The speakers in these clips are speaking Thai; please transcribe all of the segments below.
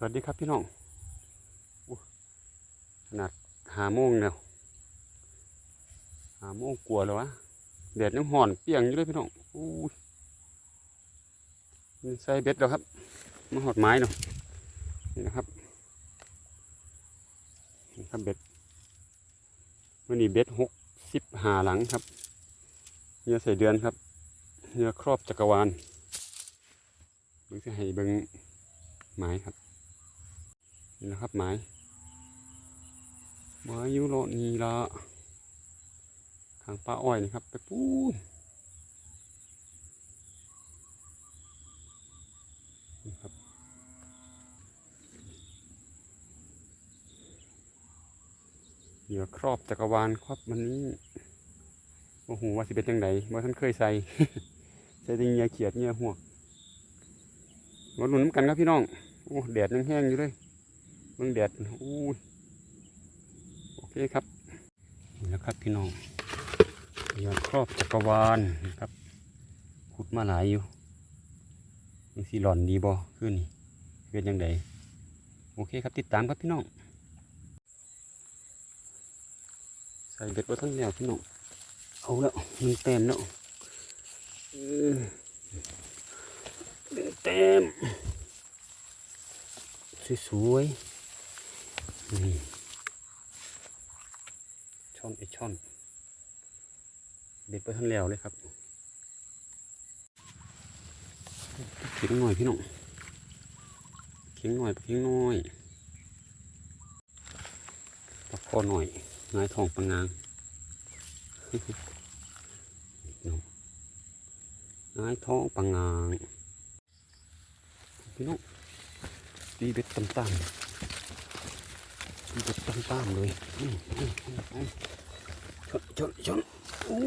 สวัสดีครับพี่น้องขนาดหาโมงแล้วหาโมงกลัวแล้ววะแดดยังห่อนเปียงอยู่เลยพี่น้องอู้ใส่เบ็ดแล้วครับมาหอดไม้เนาะนี่นะครับนี่ครับเบ็ดวันนี้เบ็ดหกสิบหาหลังครับเนื้อใส่เดือนครับเนื้อครอบจักรวาลเบิ่งสิให้เบิ่งไม้ครับ นี่นะครับไม้ไม้ยุโรนีละทางป้าอ้อยนี่ครับ ไปปูนนะครับเหยื่อครอบจักรวาลครับวันนี้โอ้โหว่าสิเป็นยังไงว่าท่านเคยใส่ใส่ติเงียเขียดเงียหัวมาหนุนน้ำกันครับพี่น้อง โอ้แดดยังแห้งอยู่เลย เมืองแดดอู้โอเคครับนี่แหล้วครับพี่น้องยอดครอบจักรวาลนะครับขุดมาหลายอยู่ยังสีหล่อนดีบ่ขึ้นนี่เป็นยังไงโอเคครับติดตามครับพี่น้องใส่เบ็ดไว้ทั้งแนวพี่น้องเอาแล้วมันเต็มแล้วเออเต็มสวยๆ นี่ช่อนไอช่อน เด็ดไปทันแล้วเลยครับเขียงหน่อยพี่น้องเขียงหน่อยเขียงหน่อยตะคอหน่อยงายทองปังงางงายทองปังงางพี่น้องตีเบ็ดต่ำๆ ตีเบ็ดต่ำๆเลยอืมอืมอืมอืมชนชนชนอู้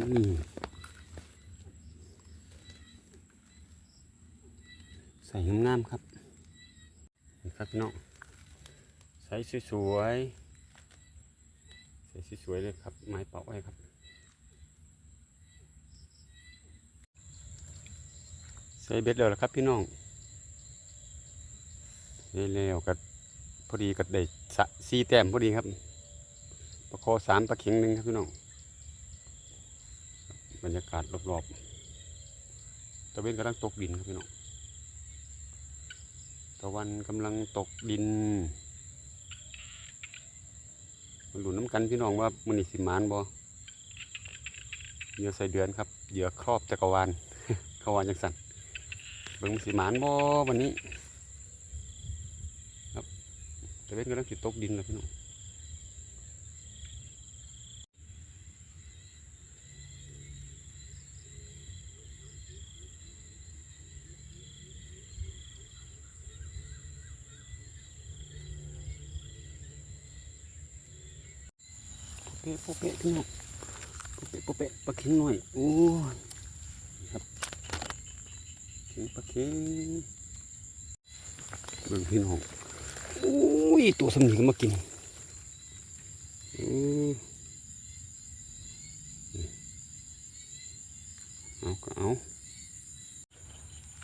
นี่ใส่งามๆครับครับพี่น้องใส่สวยๆใส่สวยๆเลยครับ ไม้เป่าไว้ครับใส่เบ็ดแล้วละครับพี่น้อง ได้แล้วกับพอดีกับได้สะสี่แต้มพอดีครับประคอสามตะเข็งหนึ่งครับพี่น้องบรรยากาศรอบๆตะเวนกำลังตกดินครับพี่น้องตะวันกำลังตกดินมาหลุนน้ำกันพี่น้องว่ามันนี่สิมานบ่เหยื่อใส่เดือนครับเหยื่อครอบจักรวาลเขาวาจังสันเบิ่งสีมานบ่วันนี้ เว้นก็ต้องสิตกดินแล้วพี่น้องโปะเปะโปะเปะพี่น้องโปะเปะโปะเปะปลาเข็งหน่อยโอ้ยครับเข็งปลาเข็งเบิ่งพี่น้อง อุ้ยตัวสำนีก็มากินอือนี่เอาก็เอา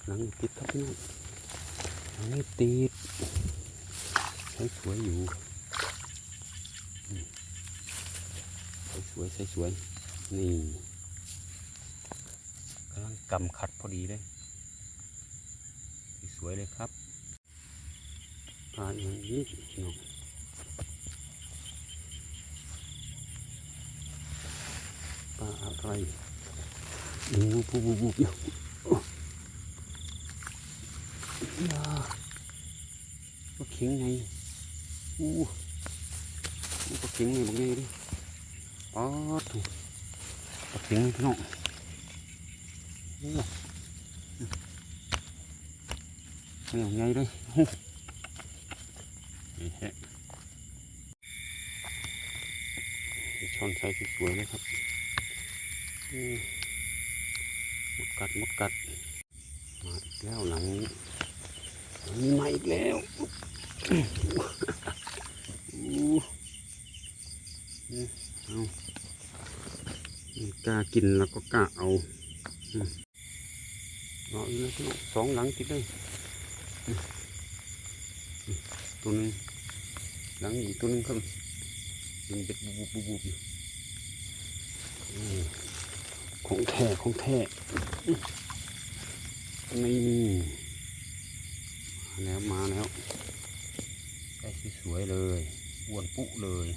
หลังติดครับพี่น้องหลังนี่ติดใช้สวยอยู่ใช้สวยใช้สวยนี่กำลังกำขัดพอดีเลย สวยเลยครับ ปลาอย่างนี้พี่องปลาอะไรดูบูบูบูอยู่ยาก็เข็งไงอู้ก็เข็งไงบอกไงดิป๊อดถูกเข็งไงพี่น้องอู้ไม่เอาไงเลยนี่ฮะ ช่อนใส่สวยๆเลยครับมหมดกัดหมดกัด มาอีกแล้วหลังนี้หลังนี้มาอีกแล้วเอากล้ากินแล้วก็กล้าเอาเอาอีกแล้วพี่น้องสองหลังติดเลยตัวนึงหลังอีกตัวนึงครับยิงเป็ดบุบบุบบุบอยู่ ของแท้ของแท้อื้อนี่มาแล้วมาแล้วได้สวยๆเลยอ้วนปุ๊เลย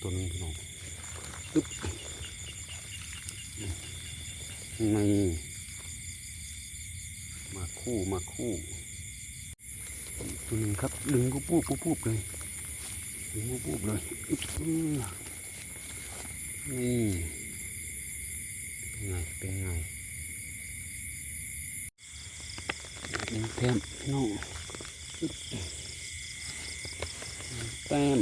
ตัวนึงพี่น้องอึ๊บนี่มาคู่มาคู่ตัวหนึ่งครับดึงปุ๊บปุ๊บปุ๊บปุ๊บเลยดึงปุ๊บปุ๊บเลยอืม นี่เป็นไงเป็นไงหนึ่งแต้มพี่น้องแต้ม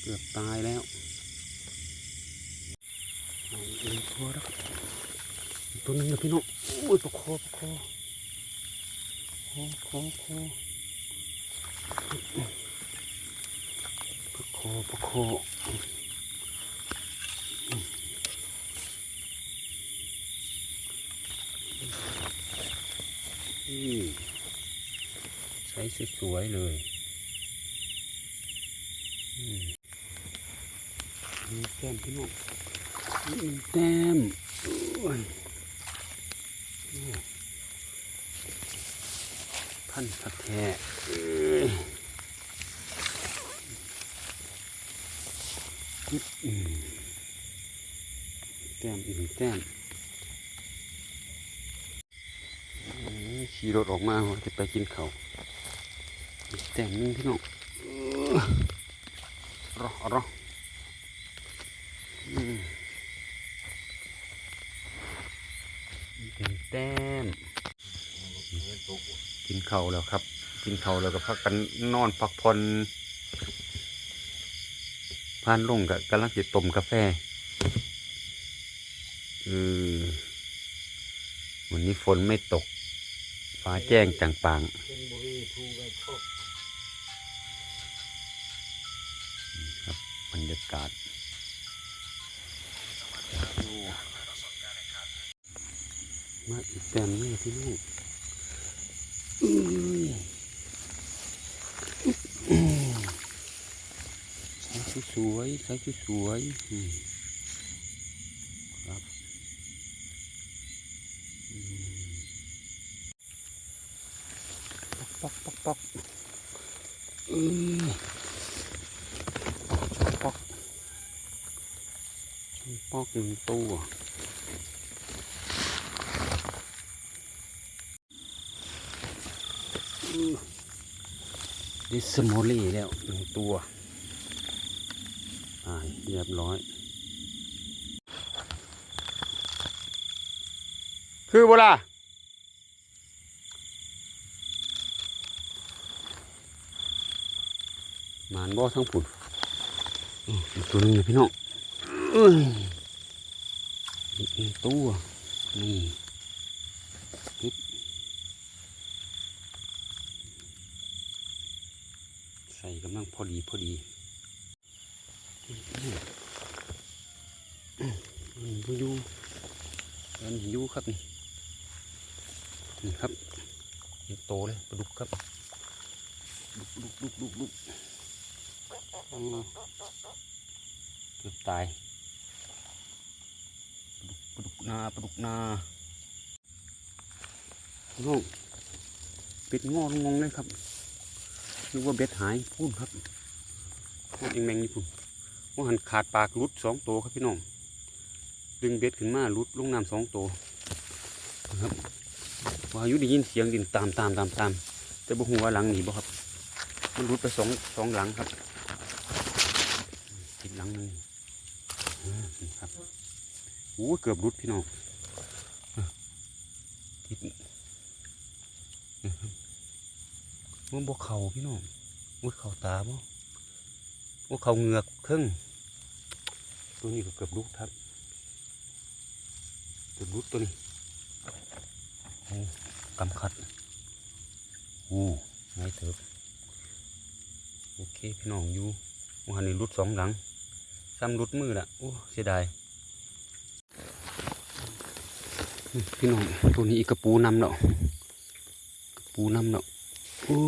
เกือบตายแล้วเอาเองพอแล้วครักตัวนึงนะพี่น้องโอ้ยประคอประคอคอคอคอประคอประคอ นี่ใช้สวยๆเลยมีแต้มพี่น้องมีแต้มโอ้ยโอ้พันพักแท้แต้มอีกแต้มอืม ขี่รถออกมาว่าจะไปกินเขาแต้มหนึงพี่น้องเออรอรออืมเป็นแต้มกินเข้าแล้วครับ กินเข้าแล้วก็พักกันนอนพักผ่อนพานลงกับกำลังจะต้มกาแฟเออวันนี้ฝนไม่ตก ฟ้าแจ้งจางปางเป็นบุรีภูไว้ครบบรรยากาศมาอีกแต้มนึงพี่น้องอื้อใช้สวยๆใช้สวย อือปอกปอกปอกหนึ่งตัวดิสโมลี่แล้วหนึ่งตัวตายเรียบร้อย คือเวลาหมานบ่ทั้งผุนตัวนึงเลยพี่น้องตัวนี่ปึ๊บใส่กำลังพอดีพอดีอืมพยูอันยูครับนี่นี่ครับโตเลยปลาดุกครับดุกดุกดุกดุก เกือบตายปลุกปลุกนาปลุกนาโอ้ปิดงอลงงเลยครับนึกว่าเบ็ดหายพูนครับพูดเองแมงนี่พูนว่าหันขาดปากรุดสองตัวครับพี่น้อง ดึงเบ็ดขึ้นมารุดลงน้ำสองตัวครับว่าอยุได้ยินเสียงดินตามตามตามตามแต่บ่หัวหลังหนีบ่ครับ มันรุดไปสองสองหลังครับ หลังหนึงอ่านี่ครับโอ้เกือบรุดพี่น้องติดนี่ครับมันบวเข่าพี่น้องมันเข่าตาบ่บวเข่าเงือกครึ่งตัวนี้ก็เกือบลุกครับเกือบลุกตัวนี้กำคัดโอ้ไงเถิบโอเคพี่น้องอยู่วันนี้รุดสองหลัง ซ้ำรุดมือละโอ้เสียดายพี่น้องตัวนี้อีกกระปูนำเนาะกระปูนำเนาะโอ้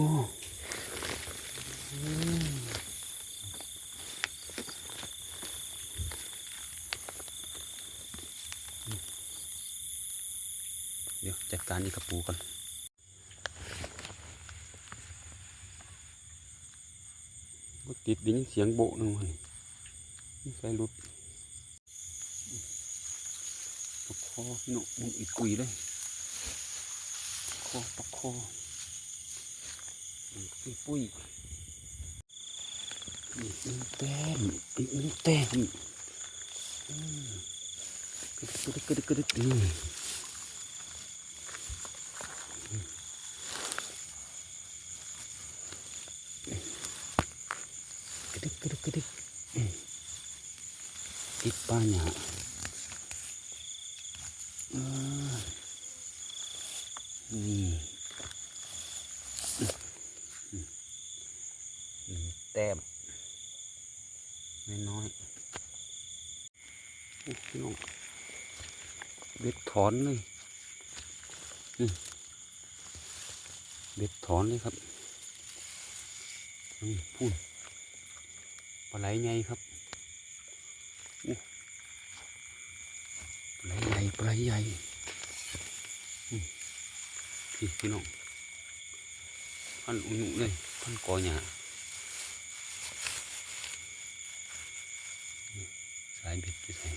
เดี๋ยวจัดการอีกกระปูก่อนติดดิ้ยินเสียงโบนึงมันนี่ ใส่รุดปะคอหนุมันอีกกุยเลยคอปะคอปุยปุ้ยอีกหนึ่งแต้มอีกหนึ่งแต้มอืมกระดึกกระดึกกระดึกกระดึกนี่กระดึกกระดึกกระดึกอืมติด ป้าหยานี่อืมอืมหนึ่งแต้มน้อยโอ้พี่น้องเบ็ดถอนเลยเบ็ดถอนเลยครับพูนปลาไหลไงครับโอ้ปลาไหลใหญ่ปลา ไหลใหญ่พี่พี่น้องพันอุ่นๆเลยพันกอหยาสายเบ็ดไปใส่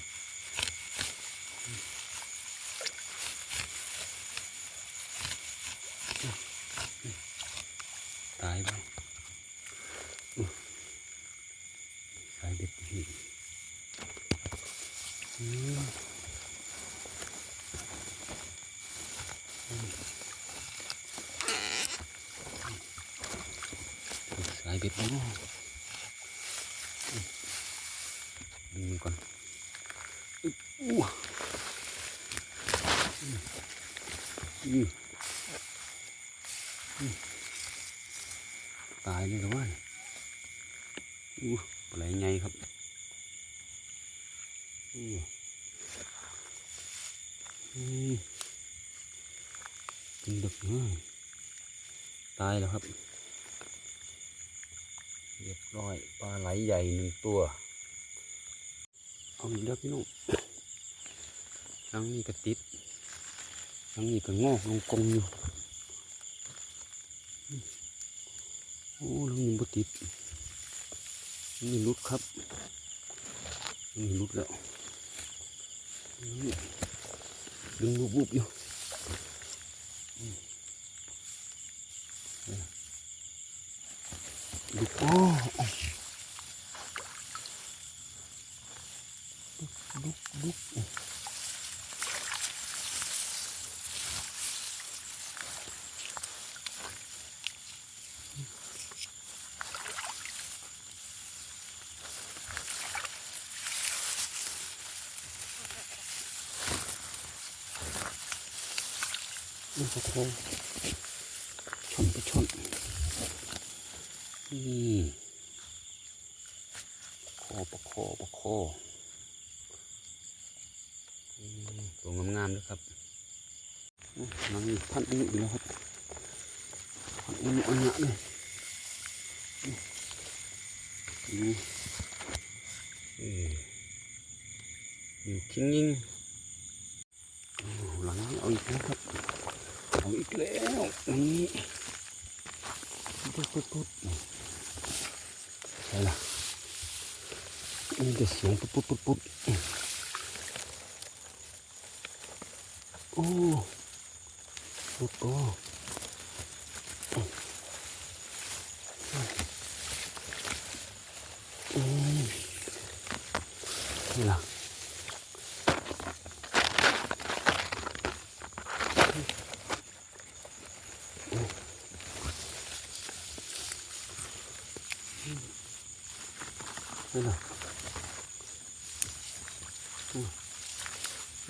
ตายไปอื้อสายเบ็ดพี่อืมสายเบ็ดเนาะอืมดึงมือ ก่อนอู้ตายเลยกับว่าเนี่ยอู้ปลาไหลไงครับอู้อืมกินดึกเนาะตายแล้วครับ เรียบร้อยปลาไหลใหญ่หนึ่งตัว เอาอีกแล้วพี่น้องครั้งนี้ก็ติดครั้งนี้ ก็งอกลงกงอยู่โอ้ล้วนี่บ่ติดนี่รุดครับนี่รุดแล้วดึงบุบอยู่อืมเอาล่ะลุกโอ้ลุกลุก นี่ก็โคชนไปชนนี่โคประโคประโคตัวงามๆด้วยครับโอ้น้ำนี่พันอุ้ยอีกแล้วครับพันอุ้ยอันเนี้เลยอืมเอออยู่ทิ้งยิงหลังนี้เอาอีกแล้วครับ เอาอีกแล้วนี่ปุ๊บปุ๊บปุ๊บใช่ละนี่จะเสียงปุ๊บปุ๊บปุ๊บปุ๊บโอ้ปุ๊บโอ้มนี่ละนี่ละอืม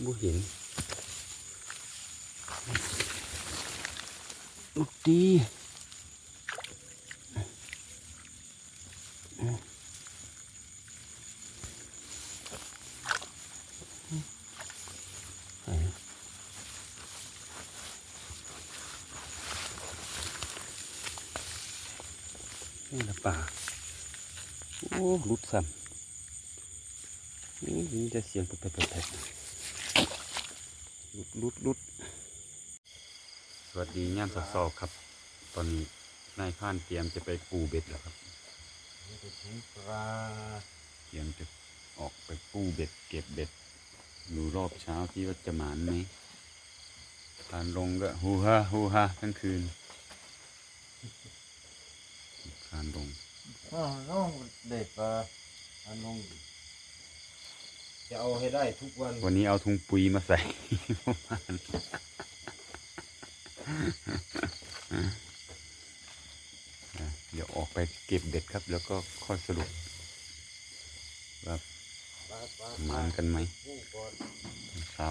บ่เห็นลูกดีอืมไหน นี่ละป่าโอ้รุดซ้ำนี่นี่จะเสียงแปลกๆรุดรุดรุดสวัสดีย่ามสาวๆครับ ตอนนี้นายข้านเตรียมจะไปปูเบ็ดแล้วครับเตรียมจะออกไปปูเบ็ด เก็บเบ็ดดูรอบเช้าที่ว่าจะหมานไหมทานลงก็ฮูฮาฮูฮาทั้งคืนานลงอ้าวน้องเด็กปลาอันน้องจะเอาให้ได้ทุกวันวันนี้เอาถุงปุ๋ยมาใส่อะเดี๋ยวออกไปเก็บเบ็ดครับ แล้วก็ค่อยสรุปว่าปลาปลาหมานกันไหมผู้ก่อนเช้า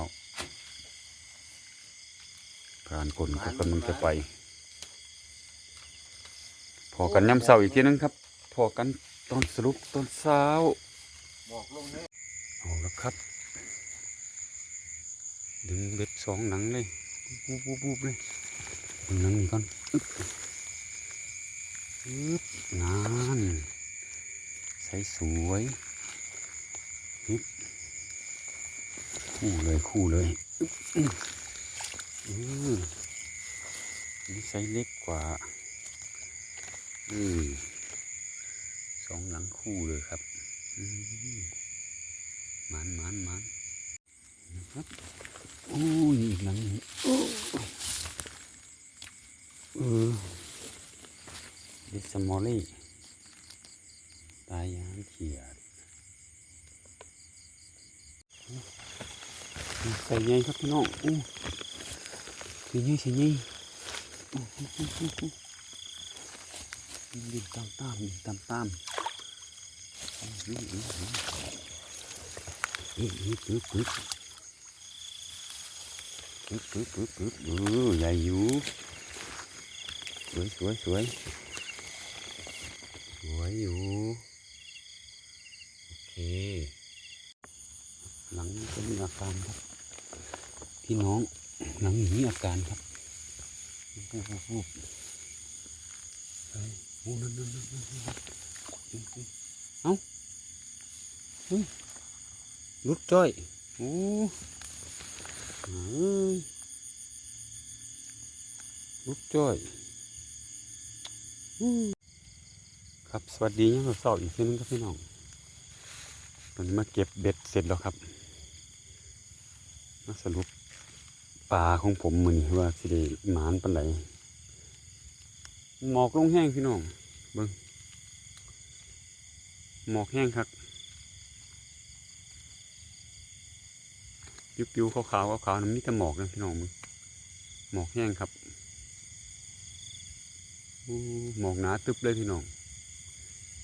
พรานกลก็กำลังจะไป พอกันย้ำเสาอีกทีนึงครับ พอกันตอนสรุปตอนเช้าบอกลงนี้เอาละครับ ดึงเบ็ดสองหนังเลยบูบบูบบูบเลยดึงหนังนี่ก่อนอึ๊บงานใส่สวยฮึบคู่เลยคู่เลยอือนี่ใส่เล็กกว่า สองหลังคู่เลยครับมันมันมันนะครับโอ้ยอีกหลังนึงโอ้เออดิสมอลลี่ตายยางเขียดใส่ไงครับพี่น้องอู้ใส่ไงใส่ไง อู้หูหูหูหูดินตามตามดินตามตามอื้อหืออื้อหือปึ๊บปึ๊บปึ๊บปึ๊บปึ๊บปึ๊บปึ๊บเออใหญ่อยู่สวยสวยสวยสวยอยู่โอเค หลังนี้จะมีอาการครับพี่น้องหลังมีอาการครับปุ๊บปุ๊บปุ๊บ โอ้นั่นนั่นนั่นนั่นเอ้าเฮ้ยรุดจ้อยโอ้ยรุดจ้อยครับสวัสดียังสาวอีกทีนึงครับพี่น้องตอนนี้มาเก็บเบ็ดเสร็จแล้วครับมาสรุปปลาของผมมือนี้ว่าสิได้หมานปันไห หมอกลงแห้งพี่น้องเบิ้งหมอกแห้งครับปิวๆขาวๆขาวๆนั้นมีแต่หมอกนะพี่น้องมึงหมอกแห้งครับหมอกหนาตึบเลยพี่น้อง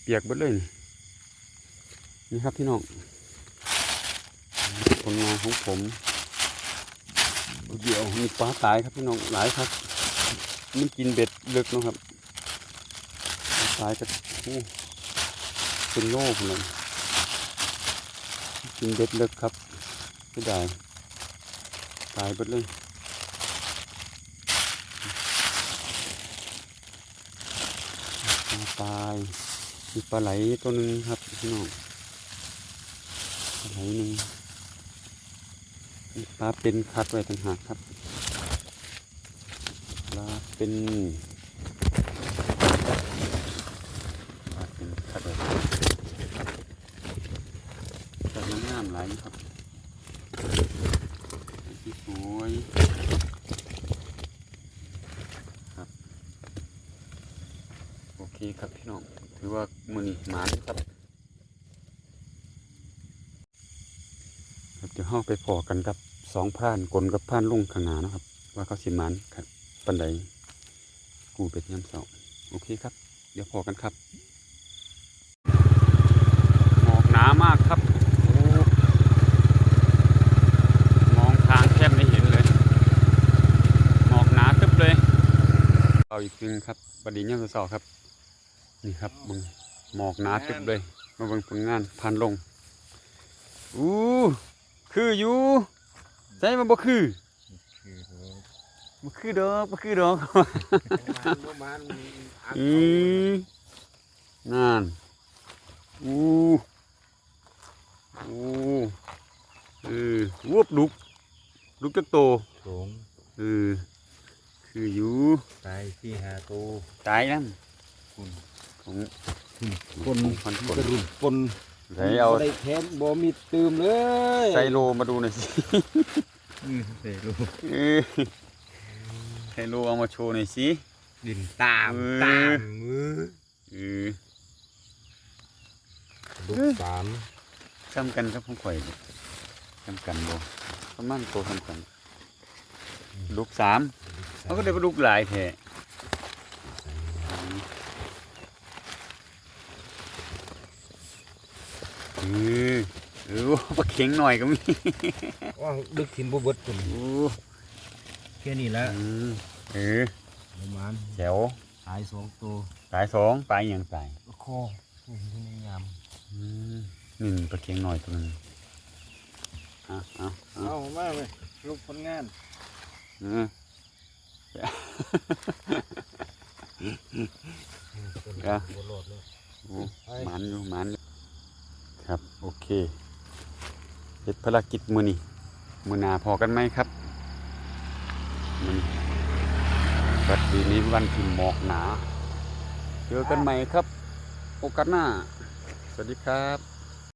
เปียกหมดเลยนี่ครับพี่น้องผลงานของผมเดี๋ยวมีปลาตายครับพี่น้องหลายครับมันกินเบ็ดเลือกนะครับ ตายก็โอ้เป็นโลกเลยกินเบ็ดเลือกครับไม่ได้ตายหมดเลยปลาตายมีปลาไหลตัวหนึ่งครับพี่น้องปลาไหลหนึ่งปลาเป็นคัดไว้ต่างหากครับปลาเป็นปลาเป็นคัดไว้แต่ยังงามหลายครับที่สวยครับ โอเคครับพี่น้อง ถือว่ามือนี้หมานครับครับเดี๋ยวเข้าไปพอกันกับสองพรานกลกับพรานลุงข้างหน้านะครับ ว่าเขาสิหมานครับปันใดกูเป็ดยำเสาโอเคครับ เดี๋ยวพอกันครับหมอกหนามากครับ โอ้ มองทางแทบไม่เห็นเลย หมอกหนาตึบเลย เอาอีกทีครับบดีเนี่ยสอครับ นี่ครับมึงหมอกหนาตึบเลย มาเบิ่งผลงานพันลง อู้คืออยู่ใช่มันบ่คือคือเถอะบ่คือดอกบ่คือดอกประมาณประมาณอันอืมนั่นอู้อู้เออวุบลุกลุกจักโตสงเออ คืออยู่ตายที่หาตัวตายนั่นคุณของคนคนคนกระดุมปนใส่เอาบ่ได้แถมบ่มีตืมเลยใส่โลมาดูหน่อยสิอืมใส่ลูกเออใส่โลเอามาโชว์หน่อยสิดินตามเออตามมือเออลูกสามซ้ำกันครับผมข่อยนี่ซ้ำกันบ่ประมาณโตซ้ำกันลูกสาม เขาก็ได้ลูกหลายแท้เออเออปลาเข็งหน่อยก็มีว่างดึกถิ่นบ่เบิดคนโอ้แค่นี้แหละอืมเออประมาณแถวตายสองตัวตายสองตายอหย่างตายคอผู้หญิงในยามอืมหนึ่งปลาเข็งหน่อยตัวหนึงเอาเอาเอาเอามาเลยลูกผลงานเออ เอาบ่รอดเลยโอ้หมันอยู่หมันอยู่ครับ โอเคเสร็จภารกิจมือนี่มือหนาพอกันไหมครับมันบัดนี้นี้วันที่หมอกหนา เจอกันใหม่ครับ โอกาสหน้า สวัสดีครับ